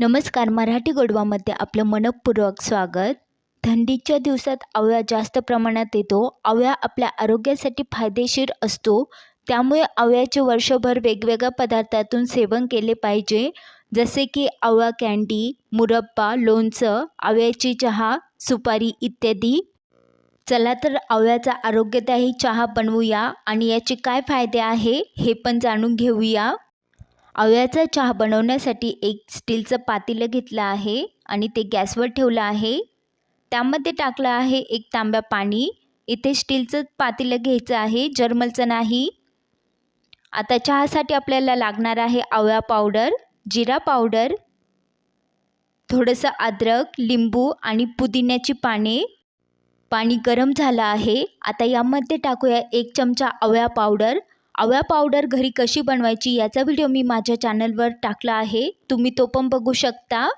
नमस्कार मराठी गोडवामध्ये आपलं मनपूर्वक स्वागत. थंडीच्या दिवसात आवळा जास्त प्रमाणात येतो आवळा आपल्या आरोग्यासाठी फायदेशीर असतो. त्यामुळे आवळ्याचे वर्षभर वेगवेगळ्या पदार्थातून सेवन केले पाहिजे. जसे की आवळा कँडी मुरब्बा लोणचं आवळ्याची चहा सुपारी इत्यादी. चला तर आवळ्याचा आरोग्यदायी चहा बनवूया आणि याचे काय फायदे आहे हे पण जाणून घेऊया. आवळ्याचा चहा बनवण्यासाठी एक स्टीलचं पातेलं घेतलं आहे आणि ते गॅसवर ठेवलं आहे. त्यामध्ये टाकलं आहे एक तांब्या पाणी. इथे स्टीलचं पातेलं घ्यायचं आहे जर्मलचं नाही. आता चहासाठी आपल्याला लागणार आहे आवळा पावडर जिरा पावडर थोडंसं अद्रक लिंबू आणि पुदिन्याची पाने. पाणी गरम झालं आहे. आता यामध्ये टाकूया एक चमचा आवळा पावडर. आवळा पावडर घरी कशी बनवायची याचा व्हिडिओ मी माझ्या चॅनलवर टाकला आहे. तुम्ही तो पण बघू शकता.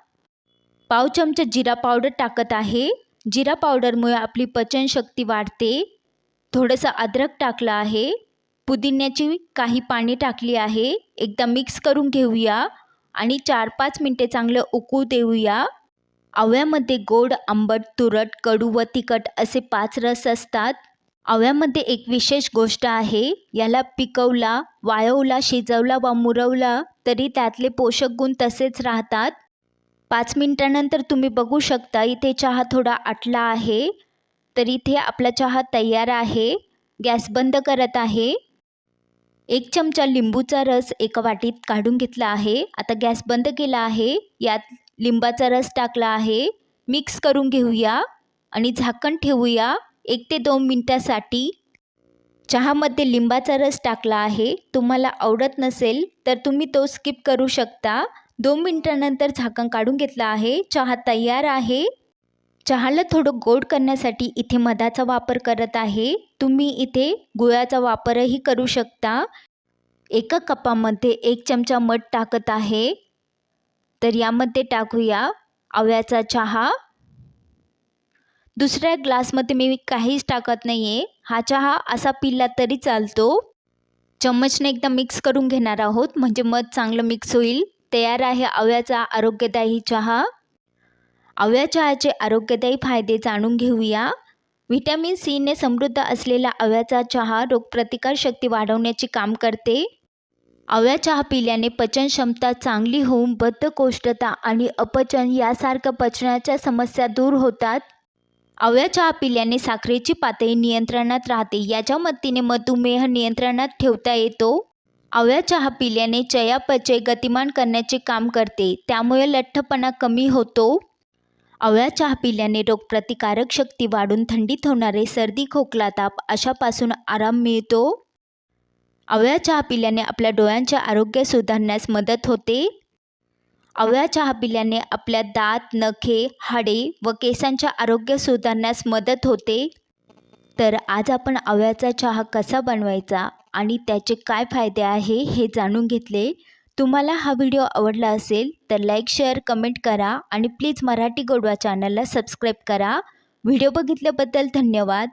पाव चमचा जिरा पावडर टाकत आहे. जिरा पावडरमुळे आपली पचनशक्ती वाढते. थोडंसं अद्रक टाकलं आहे. पुदिन्याची काही पाणी टाकली आहे. एकदा मिक्स करून घेऊया आणि चार पाच मिनटे चांगलं उकळू देऊया. आवळ्यामध्ये गोड आंबट तुरट कडू व तिखट असे पाच रस असतात. आवळ्यामध्ये एक विशेष गोष्ट आहे याला पिकवला वाळवला शिजवला वा मुरवला तरी त्यातले पोषक गुण तसेच राहतात. पाच मिनटानंतर तुम्ही बघू शकता इथे चहा थोडा आटला आहे तर इथे आपला चहा तयार आहे गॅस बंद करत आहे. एक चमचा लिंबूचा रस एका वाटीत काढून घेतला आहे आता गॅस बंद केला आहे यात लिंबाचा रस टाकला आहे. मिक्स करून घेऊया आणि झाकण ठेवूया. एक ते दोन मिनटासाठी चहामध्ये लिंबाचा रस टाकला आहे. तुम्हाला आवडत नसेल तर तुम्ही तो स्किप करू शकता. दोन मिनटानंतर झाकण काढून घेतलं आहे. चहा तयार आहे. चहाला थोडं गोड करण्यासाठी इथे मधाचा वापर करत आहे. तुम्ही इथे गुळाचा वापरही करू शकता. एका कपामध्ये एक चमचा मध टाकत आहे. तर यामध्ये टाकूया आवळ्याचा चहा. दुसऱ्या ग्लासमध्ये मी काहीच टाकत नाही आहे हा चहा असा पिला तरी चालतो. चम्मचने एकदा मिक्स करून घेणार आहोत. म्हणजे मध चांगलं मिक्स होईल. तयार आहे आवळ्याचा आरोग्यदायी चहा. आव्या चहाचे आरोग्यदायी फायदे जाणून घेऊया. व्हिटॅमिन सीने समृद्ध असलेला आव्याचा चहा रोगप्रतिकारशक्ती वाढवण्याचे काम करते. आव्या चहा पिल्याने पचनक्षमता चांगली होऊन बद्धकोष्ठता आणि अपचन यासारख्या पचनाच्या समस्या दूर होतात. आवळा चहा पिल्याने साखरेची पातळी नियंत्रणात राहते. याच्या मदतीने मधुमेह नियंत्रणात ठेवता येतो. आवळा चहा पिल्याने चयापचय गतिमान करण्याचे काम करते. त्यामुळे लठ्ठपणा कमी होतो. आवळा चहा पिल्याने रोगप्रतिकारक शक्ती वाढून थंडीत होणारे सर्दी खोकला ताप अशापासून आराम मिळतो. आवळा चहा पिल्याने आपल्या डोळ्यांचे आरोग्य सुधारण्यास मदत होते. आवळा चहा पिल्याने आपल्या दात नखे हाडे व केसांचे आरोग्य सुधारण्यास मदत होते. तर आज आपण आवळ्याचा चहा कसा बनवायचा आणि त्याचे काय फायदे आहे हे जाणून घेतले. तुम्हाला हा व्हिडिओ आवडला असेल तर लाईक शेअर कमेंट करा आणि प्लीज मराठी गोडवा चॅनलला सबस्क्राईब करा. व्हिडिओ बघितल्याबद्दल धन्यवाद.